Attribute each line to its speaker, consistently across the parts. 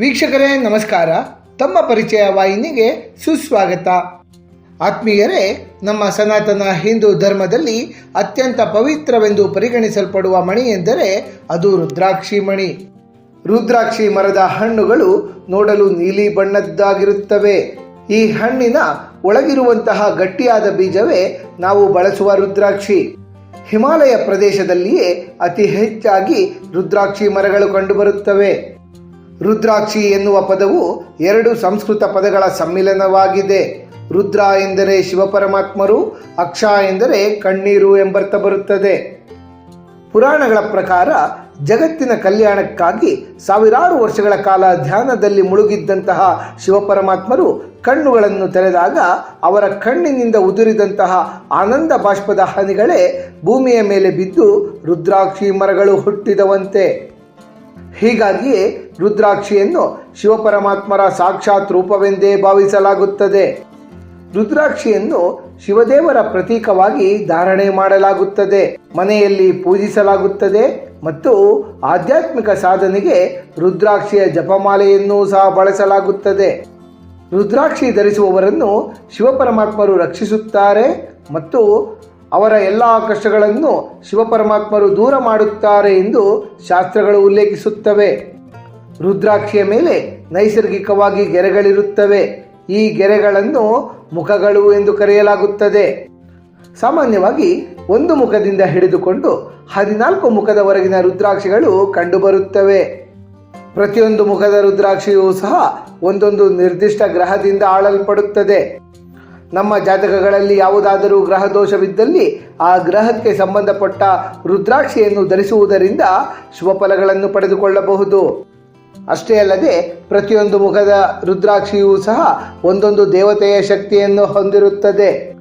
Speaker 1: ವೀಕ್ಷಕರೇ, ನಮಸ್ಕಾರ. ತಮ್ಮ ಪರಿಚಯ ವಾಹಿನಿಗೆ ಸುಸ್ವಾಗತ. ಆತ್ಮೀಯರೇ, ನಮ್ಮ ಸನಾತನ ಹಿಂದೂ ಧರ್ಮದಲ್ಲಿ ಅತ್ಯಂತ ಪವಿತ್ರವೆಂದು ಪರಿಗಣಿಸಲ್ಪಡುವ ಮಣಿ ಎಂದರೆ ಅದು ರುದ್ರಾಕ್ಷಿ ಮಣಿ. ರುದ್ರಾಕ್ಷಿ ಮರದ ಹಣ್ಣುಗಳು ನೋಡಲು ನೀಲಿ ಬಣ್ಣದ್ದಾಗಿರುತ್ತವೆ. ಈ ಹಣ್ಣಿನ ಒಳಗಿರುವಂತಹ ಗಟ್ಟಿಯಾದ ಬೀಜವೇ ನಾವು ಬಳಸುವ ರುದ್ರಾಕ್ಷಿ. ಹಿಮಾಲಯ ಪ್ರದೇಶದಲ್ಲಿಯೇ ಅತಿ ಹೆಚ್ಚಾಗಿ ರುದ್ರಾಕ್ಷಿ ಮರಗಳು ಕಂಡುಬರುತ್ತವೆ. ರುದ್ರಾಕ್ಷಿ ಎನ್ನುವ ಪದವು ಎರಡು ಸಂಸ್ಕೃತ ಪದಗಳ ಸಮ್ಮಿಲನವಾಗಿದೆ. ರುದ್ರ ಎಂದರೆ ಶಿವಪರಮಾತ್ಮರು, ಅಕ್ಷ ಎಂದರೆ ಕಣ್ಣೀರು ಎಂಬರ್ಥ ಬರುತ್ತದೆ. ಪುರಾಣಗಳ ಪ್ರಕಾರ ಜಗತ್ತಿನ ಕಲ್ಯಾಣಕ್ಕಾಗಿ ಸಾವಿರಾರು ವರ್ಷಗಳ ಕಾಲ ಧ್ಯಾನದಲ್ಲಿ ಮುಳುಗಿದ್ದಂತಹ ಶಿವಪರಮಾತ್ಮರು ಕಣ್ಣುಗಳನ್ನು ತೆರೆದಾಗ ಅವರ ಕಣ್ಣಿನಿಂದ ಉದುರಿದಂತಹ ಆನಂದ ಬಾಷ್ಪದ ಹನಿಗಳೇ ಭೂಮಿಯ ಮೇಲೆ ಬಿದ್ದು ರುದ್ರಾಕ್ಷಿ ಮರಗಳು ಹುಟ್ಟಿದವಂತೆ. ಹೀಗಾಗಿಯೇ ರುದ್ರಾಕ್ಷಿಯನ್ನು ಶಿವಪರಮಾತ್ಮರ ಸಾಕ್ಷಾತ್ ರೂಪವೆಂದೇ ಭಾವಿಸಲಾಗುತ್ತದೆ. ರುದ್ರಾಕ್ಷಿಯನ್ನು ಶಿವದೇವರ ಪ್ರತೀಕವಾಗಿ ಧಾರಣೆ ಮಾಡಲಾಗುತ್ತದೆ. ಮನೆಯಲ್ಲಿ ಪೂಜಿಸಲಾಗುತ್ತದೆ ಮತ್ತು ಆಧ್ಯಾತ್ಮಿಕ ಸಾಧನೆಗೆ ರುದ್ರಾಕ್ಷಿಯ ಜಪಮಾಲೆಯನ್ನು ಸಹ ಬಳಸಲಾಗುತ್ತದೆ. ರುದ್ರಾಕ್ಷಿ ಧರಿಸುವವರನ್ನು ಶಿವಪರಮಾತ್ಮರು ರಕ್ಷಿಸುತ್ತಾರೆ ಮತ್ತು ಅವರ ಎಲ್ಲ ಕಷ್ಟಗಳನ್ನು ಶಿವಪರಮಾತ್ಮರು ದೂರ ಮಾಡುತ್ತಾರೆ ಎಂದು ಶಾಸ್ತ್ರಗಳು ಉಲ್ಲೇಖಿಸುತ್ತವೆ. ರುದ್ರಾಕ್ಷಿಯ ಮೇಲೆ ನೈಸರ್ಗಿಕವಾಗಿ ಗೆರೆಗಳಿರುತ್ತವೆ. ಈ ಗೆರೆಗಳನ್ನು ಮುಖಗಳು ಎಂದು ಕರೆಯಲಾಗುತ್ತದೆ. ಸಾಮಾನ್ಯವಾಗಿ ಒಂದು ಮುಖದಿಂದ ಹಿಡಿದುಕೊಂಡು ಹದಿನಾಲ್ಕು ಮುಖದವರೆಗಿನ ರುದ್ರಾಕ್ಷಿಗಳು ಕಂಡುಬರುತ್ತವೆ. ಪ್ರತಿಯೊಂದು ಮುಖದ ರುದ್ರಾಕ್ಷಿಯೂ ಸಹ ಒಂದೊಂದು ನಿರ್ದಿಷ್ಟ ಗ್ರಹದಿಂದ ಆಳಲ್ಪಡುತ್ತದೆ. ನಮ್ಮ ಜಾತಕಗಳಲ್ಲಿ ಯಾವುದಾದರೂ ಗ್ರಹ ದೋಷವಿದ್ದಲ್ಲಿ ಆ ಗ್ರಹಕ್ಕೆ ಸಂಬಂಧಪಟ್ಟ ರುದ್ರಾಕ್ಷಿಯನ್ನು ಧರಿಸುವುದರಿಂದ ಶುಭ ಫಲಗಳನ್ನು ಪಡೆದುಕೊಳ್ಳಬಹುದು. ಅಷ್ಟೇ ಅಲ್ಲದೆ ಪ್ರತಿಯೊಂದು ಮುಖದ ರುದ್ರಾಕ್ಷಿಯೂ ಸಹ ಒಂದೊಂದು ದೇವತೆಯ ಶಕ್ತಿಯನ್ನು ಹೊಂದಿರುತ್ತದೆ.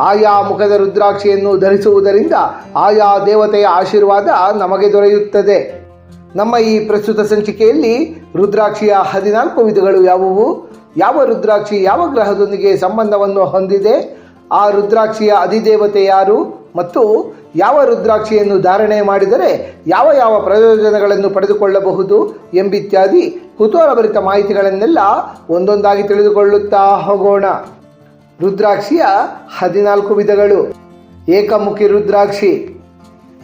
Speaker 1: ಆಯಾ ಮುಖದ ರುದ್ರಾಕ್ಷಿಯನ್ನು ಧರಿಸುವುದರಿಂದ ಆಯಾ ದೇವತೆಯ ಆಶೀರ್ವಾದ ನಮಗೆ ದೊರೆಯುತ್ತದೆ. ನಮ್ಮ ಈ ಪ್ರಸ್ತುತ ಸಂಚಿಕೆಯಲ್ಲಿ ರುದ್ರಾಕ್ಷಿಯ ಹದಿನಾಲ್ಕು ವಿಧಗಳು ಯಾವುವು? ಯಾವ ರುದ್ರಾಕ್ಷಿ ಯಾವ ಗ್ರಹದೊಂದಿಗೆ ಸಂಬಂಧವನ್ನು ಹೊಂದಿದೆ? ಆ ರುದ್ರಾಕ್ಷಿಯ ಅಧಿದೇವತೆ ಯಾರು? ಮತ್ತು ಯಾವ ರುದ್ರಾಕ್ಷಿಯನ್ನು ಧಾರಣೆ ಮಾಡಿದರೆ ಯಾವ ಯಾವ ಪ್ರಯೋಜನಗಳನ್ನು ಪಡೆದುಕೊಳ್ಳಬಹುದು ಎಂಬಿತ್ಯಾದಿ ಕುತೂಹಲಭರಿತ ಮಾಹಿತಿಗಳನ್ನೆಲ್ಲ ಒಂದೊಂದಾಗಿ ತಿಳಿದುಕೊಳ್ಳುತ್ತಾ ಹೋಗೋಣ. ರುದ್ರಾಕ್ಷಿಯ ಹದಿನಾಲ್ಕು ವಿಧಗಳು. ಏಕಮುಖಿ ರುದ್ರಾಕ್ಷಿ.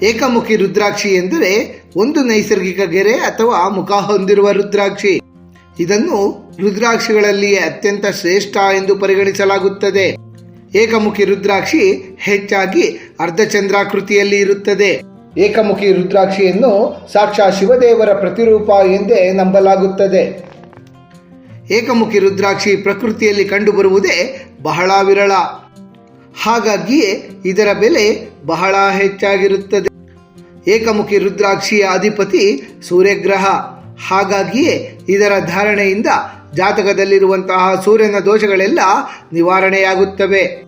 Speaker 1: ಏಕಮುಖಿ ರುದ್ರಾಕ್ಷಿ ಎಂದರೆ ಒಂದು ನೈಸರ್ಗಿಕ ಗೆರೆ ಅಥವಾ ಮುಖ ಹೊಂದಿರುವ ರುದ್ರಾಕ್ಷಿ. ಇದನ್ನು ರುದ್ರಾಕ್ಷಿಗಳಲ್ಲಿ ಅತ್ಯಂತ ಶ್ರೇಷ್ಠ ಎಂದು ಪರಿಗಣಿಸಲಾಗುತ್ತದೆ. ಏಕಮುಖಿ ರುದ್ರಾಕ್ಷಿ ಹೆಚ್ಚಾಗಿ ಅರ್ಧಚಂದ್ರಾಕೃತಿಯಲ್ಲಿ ಇರುತ್ತದೆ. ಏಕಮುಖಿ ರುದ್ರಾಕ್ಷಿಯನ್ನು ಸಾಕ್ಷಾ ಶಿವದೇವರ ಪ್ರತಿರೂಪ ಎಂದೇ ನಂಬಲಾಗುತ್ತದೆ. ಏಕಮುಖಿ ರುದ್ರಾಕ್ಷಿ ಪ್ರಕೃತಿಯಲ್ಲಿ ಕಂಡುಬರುವುದೇ ಬಹಳ ವಿರಳ. ಹಾಗಾಗಿಯೇ ಇದರ ಬೆಲೆ ಬಹಳ ಹೆಚ್ಚಾಗಿರುತ್ತದೆ. ಏಕಮುಖಿ ರುದ್ರಾಕ್ಷಿಯ ಅಧಿಪತಿ ಸೂರ್ಯಗ್ರಹ. ಹಾಗಾಗಿಯೇ ಇದರ ಧಾರಣೆಯಿಂದ ಜಾತಕದಲ್ಲಿರುವಂತಹ ಸೂರ್ಯನ ದೋಷಗಳೆಲ್ಲ ನಿವಾರಣೆಯಾಗುತ್ತವೆ.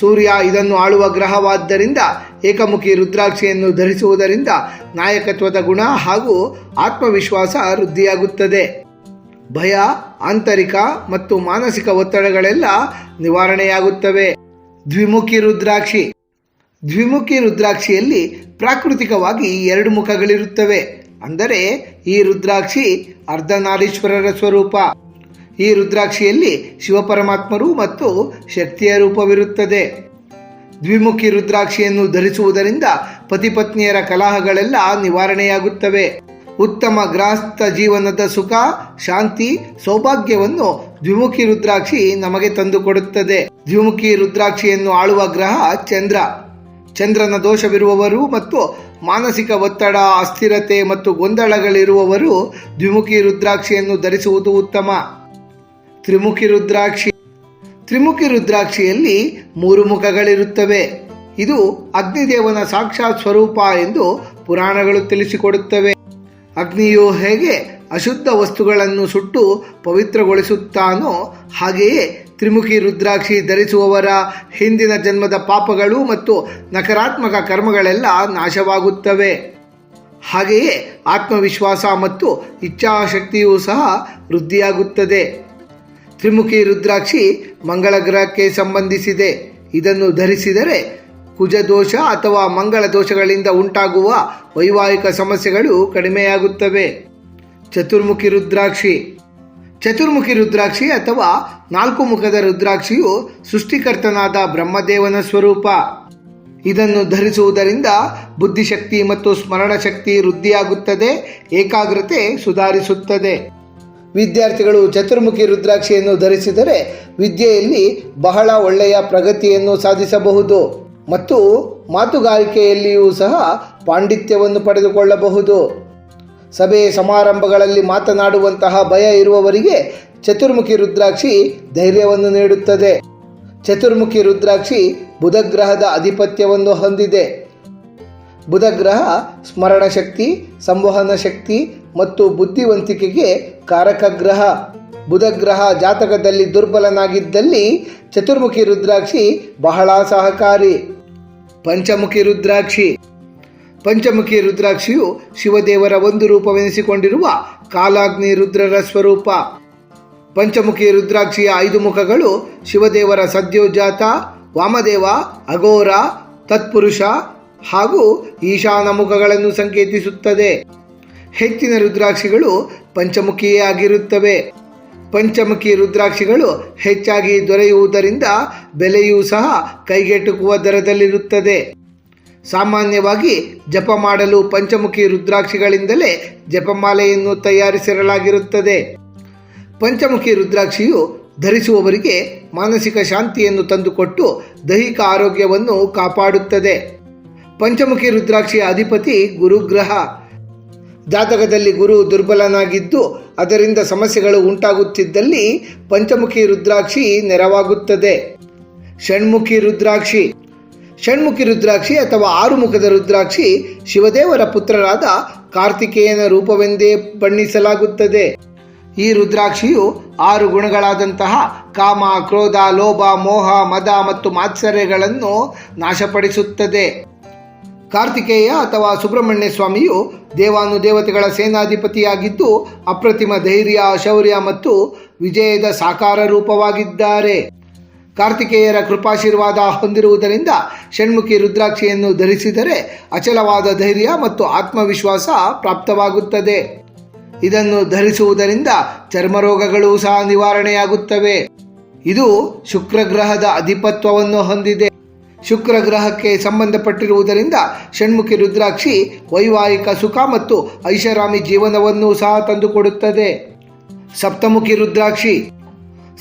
Speaker 1: ಸೂರ್ಯ ಇದನ್ನು ಆಳುವ ಗ್ರಹವಾದ್ದರಿಂದ ಏಕಮುಖಿ ರುದ್ರಾಕ್ಷಿಯನ್ನು ಧರಿಸುವುದರಿಂದ ನಾಯಕತ್ವದ ಗುಣ ಹಾಗೂ ಆತ್ಮವಿಶ್ವಾಸ ವೃದ್ಧಿಯಾಗುತ್ತದೆ. ಭಯ, ಆಂತರಿಕ ಮತ್ತು ಮಾನಸಿಕ ಒತ್ತಡಗಳೆಲ್ಲ ನಿವಾರಣೆಯಾಗುತ್ತವೆ. ದ್ವಿಮುಖಿ ರುದ್ರಾಕ್ಷಿ. ದ್ವಿಮುಖಿ ರುದ್ರಾಕ್ಷಿಯಲ್ಲಿ ಪ್ರಾಕೃತಿಕವಾಗಿ ಎರಡು ಮುಖಗಳಿರುತ್ತವೆ. ಅಂದರೆ ಈ ರುದ್ರಾಕ್ಷಿ ಅರ್ಧನಾರೀಶ್ವರರ ಸ್ವರೂಪ. ಈ ರುದ್ರಾಕ್ಷಿಯಲ್ಲಿ ಶಿವಪರಮಾತ್ಮರು ಮತ್ತು ಶಕ್ತಿಯ ರೂಪವಿರುತ್ತದೆ. ದ್ವಿಮುಖಿ ರುದ್ರಾಕ್ಷಿಯನ್ನು ಧರಿಸುವುದರಿಂದ ಪತಿಪತ್ನಿಯರ ಕಲಹಗಳೆಲ್ಲ ನಿವಾರಣೆಯಾಗುತ್ತವೆ. ಉತ್ತಮ ಗ್ರಾಸ್ತ ಜೀವನದ ಸುಖ, ಶಾಂತಿ, ಸೌಭಾಗ್ಯವನ್ನು ದ್ವಿಮುಖಿ ರುದ್ರಾಕ್ಷಿ ನಮಗೆ ತಂದುಕೊಡುತ್ತದೆ. ದ್ವಿಮುಖಿ ರುದ್ರಾಕ್ಷಿಯನ್ನು ಆಳುವ ಗ್ರಹ ಚಂದ್ರ. ಚಂದ್ರನ ದೋಷವಿರುವವರು ಮತ್ತು ಮಾನಸಿಕ ಒತ್ತಡ, ಅಸ್ಥಿರತೆ ಮತ್ತು ಗೊಂದಲಗಳಿರುವವರು ದ್ವಿಮುಖಿ ರುದ್ರಾಕ್ಷಿಯನ್ನು ಧರಿಸುವುದು ಉತ್ತಮ. ತ್ರಿಮುಖಿ ರುದ್ರಾಕ್ಷಿ. ತ್ರಿಮುಖಿ ರುದ್ರಾಕ್ಷಿಯಲ್ಲಿ ಮೂರು ಮುಖಗಳಿರುತ್ತವೆ. ಇದು ಅಗ್ನಿದೇವನ ಸಾಕ್ಷಾತ್ ಸ್ವರೂಪ ಎಂದು ಪುರಾಣಗಳು ತಿಳಿಸಿಕೊಡುತ್ತವೆ. ಅಗ್ನಿಯು ಹೇಗೆ ಅಶುದ್ಧ ವಸ್ತುಗಳನ್ನು ಸುಟ್ಟು ಪವಿತ್ರಗೊಳಿಸುತ್ತಾನೋ ಹಾಗೆಯೇ ತ್ರಿಮುಖಿ ರುದ್ರಾಕ್ಷಿ ಧರಿಸುವವರ ಹಿಂದಿನ ಜನ್ಮದ ಪಾಪಗಳು ಮತ್ತು ನಕಾರಾತ್ಮಕ ಕರ್ಮಗಳೆಲ್ಲ ನಾಶವಾಗುತ್ತವೆ. ಹಾಗೆಯೇ ಆತ್ಮವಿಶ್ವಾಸ ಮತ್ತು ಇಚ್ಛಾಶಕ್ತಿಯೂ ಸಹ ವೃದ್ಧಿಯಾಗುತ್ತದೆ. ತ್ರಿಮುಖಿ ರುದ್ರಾಕ್ಷಿ ಮಂಗಳ ಗ್ರಹಕ್ಕೆ ಸಂಬಂಧಿಸಿದೆ. ಇದನ್ನು ಧರಿಸಿದರೆ ಕುಜದೋಷ ಅಥವಾ ಮಂಗಳ ದೋಷಗಳಿಂದ ಉಂಟಾಗುವ ವೈವಾಹಿಕ ಸಮಸ್ಯೆಗಳು ಕಡಿಮೆಯಾಗುತ್ತವೆ. ಚತುರ್ಮುಖಿ ರುದ್ರಾಕ್ಷಿ. ಚತುರ್ಮುಖಿ ರುದ್ರಾಕ್ಷಿ ಅಥವಾ ನಾಲ್ಕು ಮುಖದ ರುದ್ರಾಕ್ಷಿಯು ಸೃಷ್ಟಿಕರ್ತನಾದ ಬ್ರಹ್ಮದೇವನ ಸ್ವರೂಪ. ಇದನ್ನು ಧರಿಸುವುದರಿಂದ ಬುದ್ಧಿಶಕ್ತಿ ಮತ್ತು ಸ್ಮರಣ ಶಕ್ತಿ ವೃದ್ಧಿಯಾಗುತ್ತದೆ, ಏಕಾಗ್ರತೆ ಸುಧಾರಿಸುತ್ತದೆ. ವಿದ್ಯಾರ್ಥಿಗಳು ಚತುರ್ಮುಖಿ ರುದ್ರಾಕ್ಷಿಯನ್ನು ಧರಿಸಿದರೆ ವಿದ್ಯೆಯಲ್ಲಿ ಬಹಳ ಒಳ್ಳೆಯ ಪ್ರಗತಿಯನ್ನು ಸಾಧಿಸಬಹುದು ಮತ್ತು ಮಾತುಗಾರಿಕೆಯಲ್ಲಿಯೂ ಸಹ ಪಾಂಡಿತ್ಯವನ್ನು ಪಡೆದುಕೊಳ್ಳಬಹುದು. ಸಭೆ ಸಮಾರಂಭಗಳಲ್ಲಿ ಮಾತನಾಡುವಂತಹ ಭಯ ಇರುವವರಿಗೆ ಚತುರ್ಮುಖಿ ರುದ್ರಾಕ್ಷಿ ಧೈರ್ಯವನ್ನು ನೀಡುತ್ತದೆ. ಚತುರ್ಮುಖಿ ರುದ್ರಾಕ್ಷಿ ಬುಧಗ್ರಹದ ಆಧಿಪತ್ಯವನ್ನು ಹೊಂದಿದೆ. ಬುಧಗ್ರಹ ಸ್ಮರಣ ಶಕ್ತಿ ಸಂವಹನ ಶಕ್ತಿ ಮತ್ತು ಬುದ್ಧಿವಂತಿಕೆಗೆ ಕಾರಕ ಗ್ರಹ ಬುಧಗ್ರಹ ಜಾತಕದಲ್ಲಿ ದುರ್ಬಲನಾಗಿದ್ದಲ್ಲಿ ಚತುರ್ಮುಖಿ ರುದ್ರಾಕ್ಷಿ ಬಹಳ ಸಹಕಾರಿ. ಪಂಚಮುಖಿ ರುದ್ರಾಕ್ಷಿ. ಪಂಚಮುಖಿ ರುದ್ರಾಕ್ಷಿಯು ಶಿವದೇವರ ಒಂದು ರೂಪವೆನಿಸಿಕೊಂಡಿರುವ ಕಾಲಾಗ್ನಿ ರುದ್ರರ ಸ್ವರೂಪ. ಪಂಚಮುಖಿ ರುದ್ರಾಕ್ಷಿಯ ಐದು ಮುಖಗಳು ಶಿವದೇವರ ಸದ್ಯೋಜಾತ, ವಾಮದೇವ, ಅಘೋರ, ತತ್ಪುರುಷ ಹಾಗೂ ಈಶಾನ ಮುಖಗಳನ್ನು ಸಂಕೇತಿಸುತ್ತದೆ. ಹೆಚ್ಚಿನ ರುದ್ರಾಕ್ಷಿಗಳು ಪಂಚಮುಖಿಯೇ ಆಗಿರುತ್ತವೆ ಪಂಚಮುಖಿ ರುದ್ರಾಕ್ಷಿಗಳು ಹೆಚ್ಚಾಗಿ ದೊರೆಯುವುದರಿಂದ ಬೆಲೆಯೂ ಸಹ ಕೈಗೆಟುಕುವ ದರದಲ್ಲಿರುತ್ತದೆ. ಸಾಮಾನ್ಯವಾಗಿ ಜಪ ಮಾಡಲು ಪಂಚಮುಖಿ ರುದ್ರಾಕ್ಷಿಗಳಿಂದಲೇ ಜಪಮಾಲೆಯನ್ನು ತಯಾರಿಸಿರಲಾಗಿರುತ್ತದೆ. ಪಂಚಮುಖಿ ರುದ್ರಾಕ್ಷಿಯು ಧರಿಸುವವರಿಗೆ ಮಾನಸಿಕ ಶಾಂತಿಯನ್ನು ತಂದುಕೊಟ್ಟು ದೈಹಿಕ ಆರೋಗ್ಯವನ್ನು ಕಾಪಾಡುತ್ತದೆ. ಪಂಚಮುಖಿ ರುದ್ರಾಕ್ಷಿಯ ಅಧಿಪತಿ ಗುರುಗ್ರಹ. ಜಾತಕದಲ್ಲಿ ಗುರು ದುರ್ಬಲನಾಗಿದ್ದು ಅದರಿಂದ ಸಮಸ್ಯೆಗಳು ಉಂಟಾಗುತ್ತಿದ್ದಲ್ಲಿ ಪಂಚಮುಖಿ ರುದ್ರಾಕ್ಷಿ ನೆರವಾಗುತ್ತದೆ. ಷಣ್ಮುಖಿ ರುದ್ರಾಕ್ಷಿ. ಷಣ್ಮುಖಿ ರುದ್ರಾಕ್ಷಿ ಅಥವಾ ಆರುಮುಖದ ರುದ್ರಾಕ್ಷಿ ಶಿವದೇವರ ಪುತ್ರರಾದ ಕಾರ್ತಿಕೇಯನ ರೂಪವೆಂದೇ ಬಣ್ಣಿಸಲಾಗುತ್ತದೆ. ಈ ರುದ್ರಾಕ್ಷಿಯು ಆರು ಗುಣಗಳಾದಂತಹ ಕಾಮ, ಕ್ರೋಧ, ಲೋಭ, ಮೋಹ, ಮದ ಮತ್ತು ಮಾತ್ಸರ್ಯಗಳನ್ನು ನಾಶಪಡಿಸುತ್ತದೆ. ಕಾರ್ತಿಕೇಯ ಅಥವಾ ಸುಬ್ರಹ್ಮಣ್ಯ ಸ್ವಾಮಿಯು ದೇವಾನುದೇವತೆಗಳ ಸೇನಾಧಿಪತಿಯಾಗಿದ್ದು, ಅಪ್ರತಿಮ ಧೈರ್ಯ, ಶೌರ್ಯ ಮತ್ತು ವಿಜಯದ ಸಾಕಾರ ರೂಪವಾಗಿದ್ದಾರೆ. ಕಾರ್ತಿಕೇಯರ ಕೃಪಾಶೀರ್ವಾದ ಹೊಂದಿರುವುದರಿಂದ ಷಣ್ಮುಖಿ ರುದ್ರಾಕ್ಷಿಯನ್ನು ಧರಿಸಿದರೆ ಅಚಲವಾದ ಧೈರ್ಯ ಮತ್ತು ಆತ್ಮವಿಶ್ವಾಸ ಪ್ರಾಪ್ತವಾಗುತ್ತದೆ. ಇದನ್ನು ಧರಿಸುವುದರಿಂದ ಚರ್ಮರೋಗಗಳು ಸಹ ನಿವಾರಣೆಯಾಗುತ್ತವೆ. ಇದು ಶುಕ್ರಗ್ರಹದ ಅಧಿಪತ್ವವನ್ನು ಹೊಂದಿದೆ. ಶುಕ್ರ ಗ್ರಹಕ್ಕೆ ಸಂಬಂಧಪಟ್ಟಿರುವುದರಿಂದ ಷಣ್ಮುಖಿ ರುದ್ರಾಕ್ಷಿ ವೈವಾಹಿಕ ಸುಖ ಮತ್ತು ಐಷಾರಾಮಿ ಜೀವನವನ್ನು ಸಹ ತಂದುಕೊಡುತ್ತದೆ. ಸಪ್ತಮುಖಿ ರುದ್ರಾಕ್ಷಿ.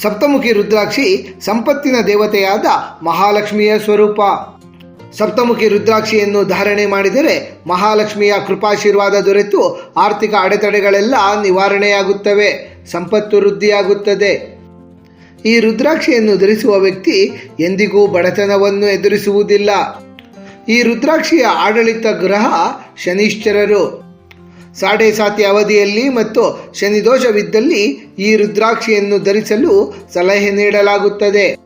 Speaker 1: ಸಪ್ತಮುಖಿ ರುದ್ರಾಕ್ಷಿ ಸಂಪತ್ತಿನ ದೇವತೆಯಾದ ಮಹಾಲಕ್ಷ್ಮಿಯ ಸ್ವರೂಪ. ಸಪ್ತಮುಖಿ ರುದ್ರಾಕ್ಷಿಯನ್ನು ಧಾರಣೆ ಮಾಡಿದರೆ ಮಹಾಲಕ್ಷ್ಮಿಯ ಕೃಪಾಶೀರ್ವಾದ ದೊರೆತು ಆರ್ಥಿಕ ಅಡೆತಡೆಗಳೆಲ್ಲ ನಿವಾರಣೆಯಾಗುತ್ತವೆ. ಸಂಪತ್ತು ವೃದ್ಧಿಯಾಗುತ್ತದೆ. ಈ ರುದ್ರಾಕ್ಷಿಯನ್ನು ಧರಿಸುವ ವ್ಯಕ್ತಿ ಎಂದಿಗೂ ಬಡತನವನ್ನು ಎದುರಿಸುವುದಿಲ್ಲ. ಈ ರುದ್ರಾಕ್ಷಿಯ ಆಡಳಿತ ಗ್ರಹ ಶನಿಶ್ಚರರು. ಸಾಡೆ ಸಾತಿ ಅವಧಿಯಲ್ಲಿ ಮತ್ತು ಶನಿದೋಷವಿದ್ದಲ್ಲಿ ಈ ರುದ್ರಾಕ್ಷಿಯನ್ನು ಧರಿಸಲು ಸಲಹೆ ನೀಡಲಾಗುತ್ತದೆ.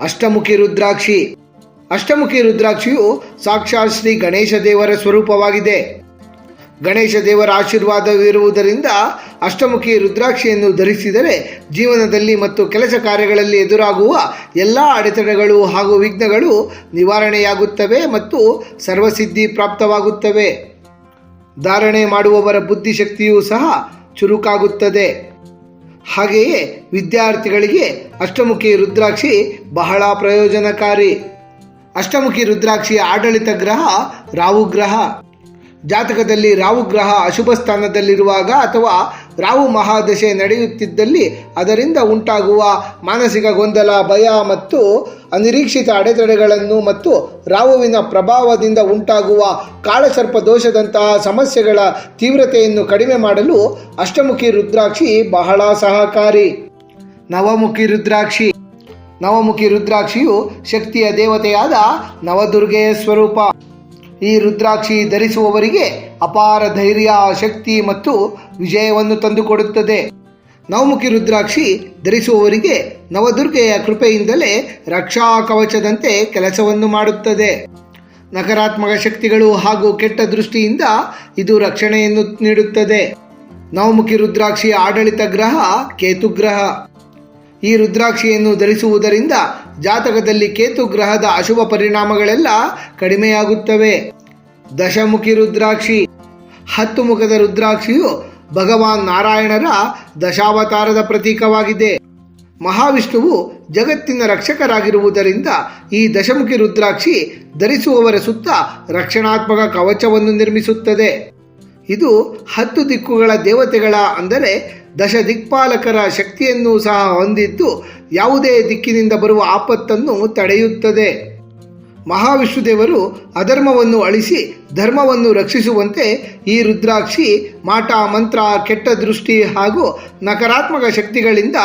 Speaker 1: ಅಷ್ಟಮುಖಿ ರುದ್ರಾಕ್ಷಿ. ಅಷ್ಟಮುಖಿ ರುದ್ರಾಕ್ಷಿಯು ಸಾಕ್ಷಾತ್ ಶ್ರೀ ಗಣೇಶ ದೇವರ ಸ್ವರೂಪವಾಗಿದೆ. ಗಣೇಶ ದೇವರ ಆಶೀರ್ವಾದವಿರುವುದರಿಂದ ಅಷ್ಟಮುಖಿ ರುದ್ರಾಕ್ಷಿಯನ್ನು ಧರಿಸಿದರೆ ಜೀವನದಲ್ಲಿ ಮತ್ತು ಕೆಲಸ ಕಾರ್ಯಗಳಲ್ಲಿ ಎದುರಾಗುವ ಎಲ್ಲ ಅಡೆತಡೆಗಳು ಹಾಗೂ ವಿಘ್ನಗಳು ನಿವಾರಣೆಯಾಗುತ್ತವೆ ಮತ್ತು ಸರ್ವಸಿದ್ಧಿ ಪ್ರಾಪ್ತವಾಗುತ್ತವೆ. ಧಾರಣೆ ಮಾಡುವವರ ಬುದ್ಧಿಶಕ್ತಿಯೂ ಸಹ ಚುರುಕಾಗುತ್ತದೆ. ಹಾಗೆಯೇ ವಿದ್ಯಾರ್ಥಿಗಳಿಗೆ ಅಷ್ಟಮುಖಿ ರುದ್ರಾಕ್ಷಿ ಬಹಳ ಪ್ರಯೋಜನಕಾರಿ. ಅಷ್ಟಮುಖಿ ರುದ್ರಾಕ್ಷಿಯ ಆಡಳಿತ ಗ್ರಹ ರಾಹು ಗ್ರಹ ಜಾತಕದಲ್ಲಿ ರಾಹು ಗ್ರಹ ಅಶುಭ ಸ್ಥಾನದಲ್ಲಿರುವಾಗ ಅಥವಾ ರಾಹು ಮಹಾದಶೆ ನಡೆಯುತ್ತಿದ್ದಲ್ಲಿ ಅದರಿಂದ ಉಂಟಾಗುವ ಮಾನಸಿಕ ಗೊಂದಲ, ಭಯ ಮತ್ತು ಅನಿರೀಕ್ಷಿತ ಅಡೆತಡೆಗಳನ್ನು ಮತ್ತು ರಾಹುವಿನ ಪ್ರಭಾವದಿಂದ ಉಂಟಾಗುವ ಕಾಳಸರ್ಪ ದೋಷದಂತಹ ಸಮಸ್ಯೆಗಳ ತೀವ್ರತೆಯನ್ನು ಕಡಿಮೆ ಮಾಡಲು ಅಷ್ಟಮುಖಿ ರುದ್ರಾಕ್ಷಿ ಬಹಳ ಸಹಕಾರಿ. ನವಮುಖಿ ರುದ್ರಾಕ್ಷಿ. ನವಮುಖಿ ರುದ್ರಾಕ್ಷಿಯು ಶಕ್ತಿಯ ದೇವತೆಯಾದ ನವದುರ್ಗೆಯ ಸ್ವರೂಪ. ಈ ರುದ್ರಾಕ್ಷಿ ಧರಿಸುವವರಿಗೆ ಅಪಾರ ಧೈರ್ಯ, ಶಕ್ತಿ ಮತ್ತು ವಿಜಯವನ್ನು ತಂದುಕೊಡುತ್ತದೆ. ನವಮುಖಿ ರುದ್ರಾಕ್ಷಿ ಧರಿಸುವವರಿಗೆ ನವದುರ್ಗೆಯ ಕೃಪೆಯಿಂದಲೇ ರಕ್ಷಾ ಕವಚದಂತೆ ಕೆಲಸವನ್ನು ಮಾಡುತ್ತದೆ. ನಕಾರಾತ್ಮಕ ಶಕ್ತಿಗಳು ಹಾಗೂ ಕೆಟ್ಟ ದೃಷ್ಟಿಯಿಂದ ಇದು ರಕ್ಷಣೆಯನ್ನು ನೀಡುತ್ತದೆ. ನವಮುಖಿ ರುದ್ರಾಕ್ಷಿಯ ಆಡಳಿತ ಗ್ರಹ ಕೇತು ಗ್ರಹ ಈ ರುದ್ರಾಕ್ಷಿಯನ್ನು ಧರಿಸುವುದರಿಂದ ಜಾತಕದಲ್ಲಿ ಕೇತು ಗ್ರಹದ ಅಶುಭ ಪರಿಣಾಮಗಳೆಲ್ಲ ಕಡಿಮೆಯಾಗುತ್ತವೆ. ದಶಮುಖಿ ರುದ್ರಾಕ್ಷಿ. ಹತ್ತು ಮುಖದ ರುದ್ರಾಕ್ಷಿಯು ಭಗವಾನ್ ನಾರಾಯಣರ ದಶಾವತಾರದ ಪ್ರತೀಕವಾಗಿದೆ. ಮಹಾವಿಷ್ಣುವು ಜಗತ್ತಿನ ರಕ್ಷಕರಾಗಿರುವುದರಿಂದ ಈ ದಶಮುಖಿ ರುದ್ರಾಕ್ಷಿ ಧರಿಸುವವರ ಸುತ್ತ ರಕ್ಷಣಾತ್ಮಕ ಕವಚವನ್ನು ನಿರ್ಮಿಸುತ್ತದೆ. ಇದು ಹತ್ತು ದಿಕ್ಕುಗಳ ದೇವತೆಗಳ ಅಂದರೆ ದಶ ದಿಕ್ಪಾಲಕರ ಶಕ್ತಿಯನ್ನು ಸಹ ಹೊಂದಿದ್ದು ಯಾವುದೇ ದಿಕ್ಕಿನಿಂದ ಬರುವ ಆಪತ್ತನ್ನು ತಡೆಯುತ್ತದೆ. ಮಹಾವಿಷ್ಣುದೇವರು ಅಧರ್ಮವನ್ನು ಅಳಿಸಿ ಧರ್ಮವನ್ನು ರಕ್ಷಿಸುವಂತೆ ಈ ರುದ್ರಾಕ್ಷಿ ಮಾಟ ಮಂತ್ರ ಕೆಟ್ಟ ದೃಷ್ಟಿ ಹಾಗೂ ನಕಾರಾತ್ಮಕ ಶಕ್ತಿಗಳಿಂದ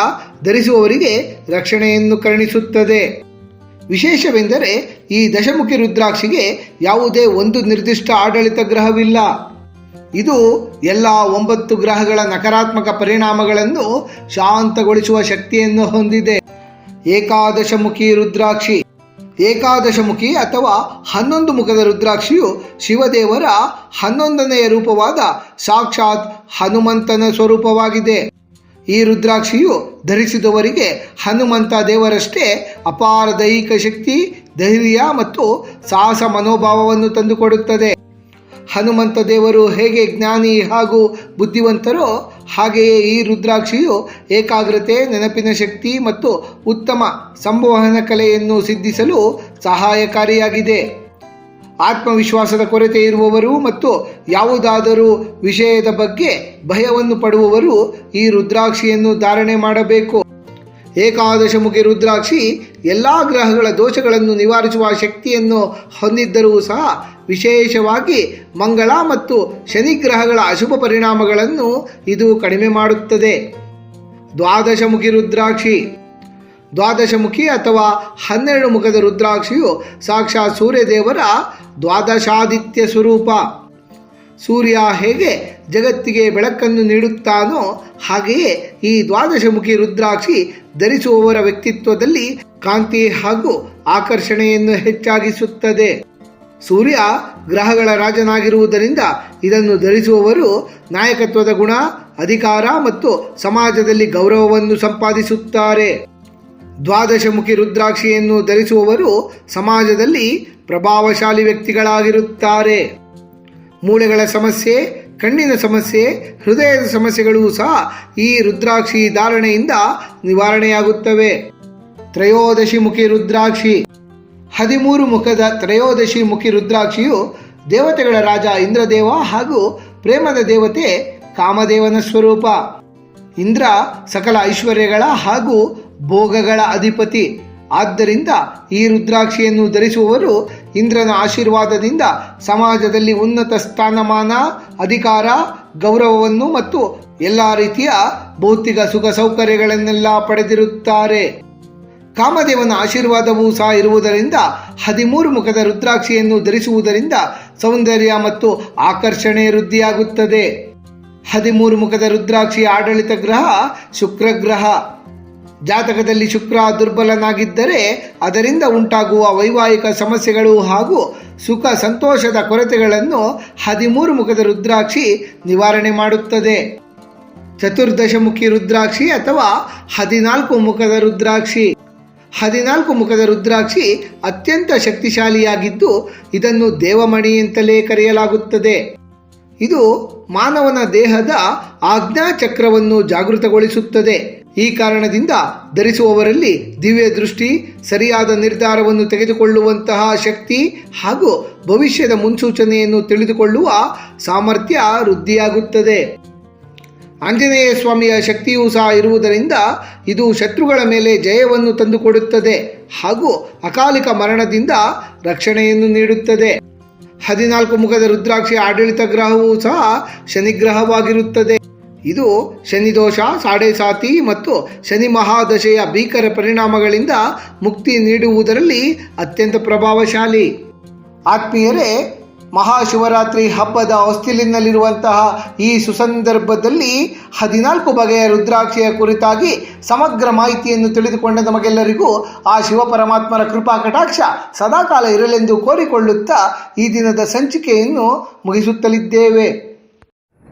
Speaker 1: ಧರಿಸುವವರಿಗೆ ರಕ್ಷಣೆಯನ್ನು ಕರುಣಿಸುತ್ತದೆ. ವಿಶೇಷವೆಂದರೆ ಈ ದಶಮುಖಿ ರುದ್ರಾಕ್ಷಿಗೆ ಯಾವುದೇ ಒಂದು ನಿರ್ದಿಷ್ಟ ಆಡಳಿತ ಗ್ರಹವಿಲ್ಲ. ಇದು ಎಲ್ಲ ಒಂಬತ್ತು ಗ್ರಹಗಳ ನಕಾರಾತ್ಮಕ ಪರಿಣಾಮಗಳನ್ನು ಶಾಂತಗೊಳಿಸುವ ಶಕ್ತಿಯನ್ನು ಹೊಂದಿದೆ. ಏಕಾದಶಮುಖಿ ರುದ್ರಾಕ್ಷಿ. ಏಕಾದಶಮುಖಿ ಅಥವಾ ಹನ್ನೊಂದು ಮುಖದ ರುದ್ರಾಕ್ಷಿಯು ಶಿವದೇವರ ಹನ್ನೊಂದನೆಯ ರೂಪವಾದ ಸಾಕ್ಷಾತ್ ಹನುಮಂತನ ಸ್ವರೂಪವಾಗಿದೆ. ಈ ರುದ್ರಾಕ್ಷಿಯು ಧರಿಸಿದವರಿಗೆ ಹನುಮಂತ ದೇವರಷ್ಟೇ ಅಪಾರ ದೈಹಿಕ ಶಕ್ತಿ, ಧೈರ್ಯ ಮತ್ತು ಸಾಹಸ ಮನೋಭಾವವನ್ನು ತಂದುಕೊಡುತ್ತದೆ. ಹನುಮಂತ ದೇವರು ಹೇಗೆ ಜ್ಞಾನಿ ಹಾಗೂ ಬುದ್ಧಿವಂತರೋ, ಹಾಗೆಯೇ ಈ ರುದ್ರಾಕ್ಷಿಯು ಏಕಾಗ್ರತೆ, ನೆನಪಿನ ಶಕ್ತಿ ಮತ್ತು ಉತ್ತಮ ಸಂವಹನ ಕಲೆಯನ್ನು ಸಿದ್ಧಿಸಲು ಸಹಾಯಕಾರಿಯಾಗಿದೆ. ಆತ್ಮವಿಶ್ವಾಸದ ಕೊರತೆ ಇರುವವರು ಮತ್ತು ಯಾವುದಾದರೂ ವಿಷಯದ ಬಗ್ಗೆ ಭಯವನ್ನು ಪಡುವವರು ಈ ರುದ್ರಾಕ್ಷಿಯನ್ನು ಧಾರಣೆ ಮಾಡಬೇಕು. ಏಕಾದಶಮುಖಿ ರುದ್ರಾಕ್ಷಿ ಎಲ್ಲ ಗ್ರಹಗಳ ದೋಷಗಳನ್ನು ನಿವಾರಿಸುವ ಶಕ್ತಿಯನ್ನು ಹೊಂದಿದ್ದರೂ ಸಹ ವಿಶೇಷವಾಗಿ ಮಂಗಳ ಮತ್ತು ಶನಿ ಗ್ರಹಗಳ ಅಶುಭ ಪರಿಣಾಮಗಳನ್ನು ಇದು ಕಡಿಮೆ ಮಾಡುತ್ತದೆ. ದ್ವಾದಶಮುಖಿ ರುದ್ರಾಕ್ಷಿ. ದ್ವಾದಶಮುಖಿ ಅಥವಾ ಹನ್ನೆರಡು ಮುಖದ ರುದ್ರಾಕ್ಷಿಯು ಸಾಕ್ಷಾತ್ ಸೂರ್ಯದೇವರ ದ್ವಾದಶಾದಿತ್ಯ ಸ್ವರೂಪ. ಸೂರ್ಯ ಹೇಗೆ ಜಗತ್ತಿಗೆ ಬೆಳಕನ್ನು ನೀಡುತ್ತಾನೋ ಹಾಗೆಯೇ ಈ ದ್ವಾದಶಮುಖಿ ರುದ್ರಾಕ್ಷಿ ಧರಿಸುವವರ ವ್ಯಕ್ತಿತ್ವದಲ್ಲಿ ಕಾಂತಿ ಹಾಗೂ ಆಕರ್ಷಣೆಯನ್ನು ಹೆಚ್ಚಾಗಿಸುತ್ತದೆ. ಸೂರ್ಯ ಗ್ರಹಗಳ ರಾಜನಾಗಿರುವುದರಿಂದ ಇದನ್ನು ಧರಿಸುವವರು ನಾಯಕತ್ವದ ಗುಣ, ಅಧಿಕಾರ ಮತ್ತು ಸಮಾಜದಲ್ಲಿ ಗೌರವವನ್ನು ಸಂಪಾದಿಸುತ್ತಾರೆ. ದ್ವಾದಶಮುಖಿ ರುದ್ರಾಕ್ಷಿಯನ್ನು ಧರಿಸುವವರು ಸಮಾಜದಲ್ಲಿ ಪ್ರಭಾವಶಾಲಿ ವ್ಯಕ್ತಿಗಳಾಗಿರುತ್ತಾರೆ. ಮೂಳೆಗಳ ಸಮಸ್ಯೆ, ಕಣ್ಣಿನ ಸಮಸ್ಯೆ, ಹೃದಯದ ಸಮಸ್ಯೆಗಳು ಸಹ ಈ ರುದ್ರಾಕ್ಷಿ ಧಾರಣೆಯಿಂದ ನಿವಾರಣೆಯಾಗುತ್ತವೆ. ತ್ರಯೋದಶಿ ಮುಖಿ ರುದ್ರಾಕ್ಷಿ. ಹದಿಮೂರು ಮುಖದ ತ್ರಯೋದಶಿ ಮುಖಿ ರುದ್ರಾಕ್ಷಿಯು ದೇವತೆಗಳ ರಾಜ ಇಂದ್ರದೇವ ಹಾಗೂ ಪ್ರೇಮದ ದೇವತೆ ಕಾಮದೇವನ ಸ್ವರೂಪ. ಇಂದ್ರ ಸಕಲ ಐಶ್ವರ್ಯಗಳ ಹಾಗೂ ಭೋಗಗಳ ಅಧಿಪತಿ. ಆದ್ದರಿಂದ ಈ ರುದ್ರಾಕ್ಷಿಯನ್ನು ಧರಿಸುವವರು ಇಂದ್ರನ ಆಶೀರ್ವಾದದಿಂದ ಸಮಾಜದಲ್ಲಿ ಉನ್ನತ ಸ್ಥಾನಮಾನ, ಅಧಿಕಾರ, ಗೌರವವನ್ನು ಮತ್ತು ಎಲ್ಲ ರೀತಿಯ ಭೌತಿಕ ಸುಖ ಸೌಕರ್ಯಗಳನ್ನೆಲ್ಲ ಪಡೆದಿರುತ್ತಾರೆ. ಕಾಮದೇವನ ಆಶೀರ್ವಾದವೂ ಸಹ ಇರುವುದರಿಂದ, ಹದಿಮೂರು ಮುಖದ ರುದ್ರಾಕ್ಷಿಯನ್ನು ಧರಿಸುವುದರಿಂದ ಸೌಂದರ್ಯ ಮತ್ತು ಆಕರ್ಷಣೆ ವೃದ್ಧಿಯಾಗುತ್ತದೆ. ಹದಿಮೂರು ಮುಖದ ರುದ್ರಾಕ್ಷಿಯ ಆಡಳಿತ ಗ್ರಹ ಶುಕ್ರ ಗ್ರಹ ಜಾತಕದಲ್ಲಿ ಶುಕ್ರ ದುರ್ಬಲನಾಗಿದ್ದರೆ ಅದರಿಂದ ಉಂಟಾಗುವ ವೈವಾಹಿಕ ಸಮಸ್ಯೆಗಳು ಹಾಗೂ ಸುಖ ಸಂತೋಷದ ಕೊರತೆಗಳನ್ನು ಹದಿಮೂರು ಮುಖದ ರುದ್ರಾಕ್ಷಿ ನಿವಾರಣೆ ಮಾಡುತ್ತದೆ. ಚತುರ್ದಶಮುಖಿ ರುದ್ರಾಕ್ಷಿ ಅಥವಾ ಹದಿನಾಲ್ಕು ಮುಖದ ರುದ್ರಾಕ್ಷಿ. ಹದಿನಾಲ್ಕು ಮುಖದ ರುದ್ರಾಕ್ಷಿ ಅತ್ಯಂತ ಶಕ್ತಿಶಾಲಿಯಾಗಿದ್ದು ಇದನ್ನು ದೇವಮಣಿ ಅಂತಲೇ ಕರೆಯಲಾಗುತ್ತದೆ. ಇದು ಮಾನವನ ದೇಹದ ಆಜ್ಞಾ ಚಕ್ರವನ್ನು ಜಾಗೃತಗೊಳಿಸುತ್ತದೆ. ಈ ಕಾರಣದಿಂದ ಧರಿಸುವವರಲ್ಲಿ ದಿವ್ಯ ದೃಷ್ಟಿ ಸರಿಯಾದ ನಿರ್ಧಾರವನ್ನು ತೆಗೆದುಕೊಳ್ಳುವಂತಹ ಶಕ್ತಿ ಹಾಗೂ ಭವಿಷ್ಯದ ಮುನ್ಸೂಚನೆಯನ್ನು ತಿಳಿದುಕೊಳ್ಳುವ ಸಾಮರ್ಥ್ಯ ವೃದ್ಧಿಯಾಗುತ್ತದೆ. ಆಂಜನೇಯ ಸ್ವಾಮಿಯ ಶಕ್ತಿಯೂ ಸಹ ಇರುವುದರಿಂದ ಇದು ಶತ್ರುಗಳ ಮೇಲೆ ಜಯವನ್ನು ತಂದುಕೊಡುತ್ತದೆ ಹಾಗೂ ಅಕಾಲಿಕ ಮರಣದಿಂದ ರಕ್ಷಣೆಯನ್ನು ನೀಡುತ್ತದೆ. ಹದಿನಾಲ್ಕು ಮುಖದ ರುದ್ರಾಕ್ಷಿ ಆಡಳಿತ ಗ್ರಹವೂ ಸಹ ಶನಿಗ್ರಹವಾಗಿರುತ್ತದೆ. ಇದು ಶನಿದೋಷ ಸಾಡೆ ಸಾತಿ ಮತ್ತು ಶನಿ ಮಹಾದಶೆಯ ಭೀಕರ ಪರಿಣಾಮಗಳಿಂದ ಮುಕ್ತಿ ನೀಡುವುದರಲ್ಲಿ ಅತ್ಯಂತ ಪ್ರಭಾವಶಾಲಿ. ಆತ್ಮೀಯರೇ, ಮಹಾಶಿವರಾತ್ರಿ ಹಬ್ಬದ ಹೊಸ್ತಿಲಿನಲ್ಲಿರುವಂತಹ ಈ ಸುಸಂದರ್ಭದಲ್ಲಿ ಹದಿನಾಲ್ಕು ಬಗೆಯ ರುದ್ರಾಕ್ಷಿಯ ಕುರಿತಾಗಿ ಸಮಗ್ರ ಮಾಹಿತಿಯನ್ನು ತಿಳಿದುಕೊಂಡ ನಮಗೆಲ್ಲರಿಗೂ ಆ ಶಿವ ಪರಮಾತ್ಮರ ಕೃಪಾ ಕಟಾಕ್ಷ ಸದಾಕಾಲ ಇರಲೆಂದು ಕೋರಿಕೊಳ್ಳುತ್ತಾ ಈ ದಿನದ ಸಂಚಿಕೆಯನ್ನು ಮುಗಿಸುತ್ತಲಿದ್ದೇವೆ.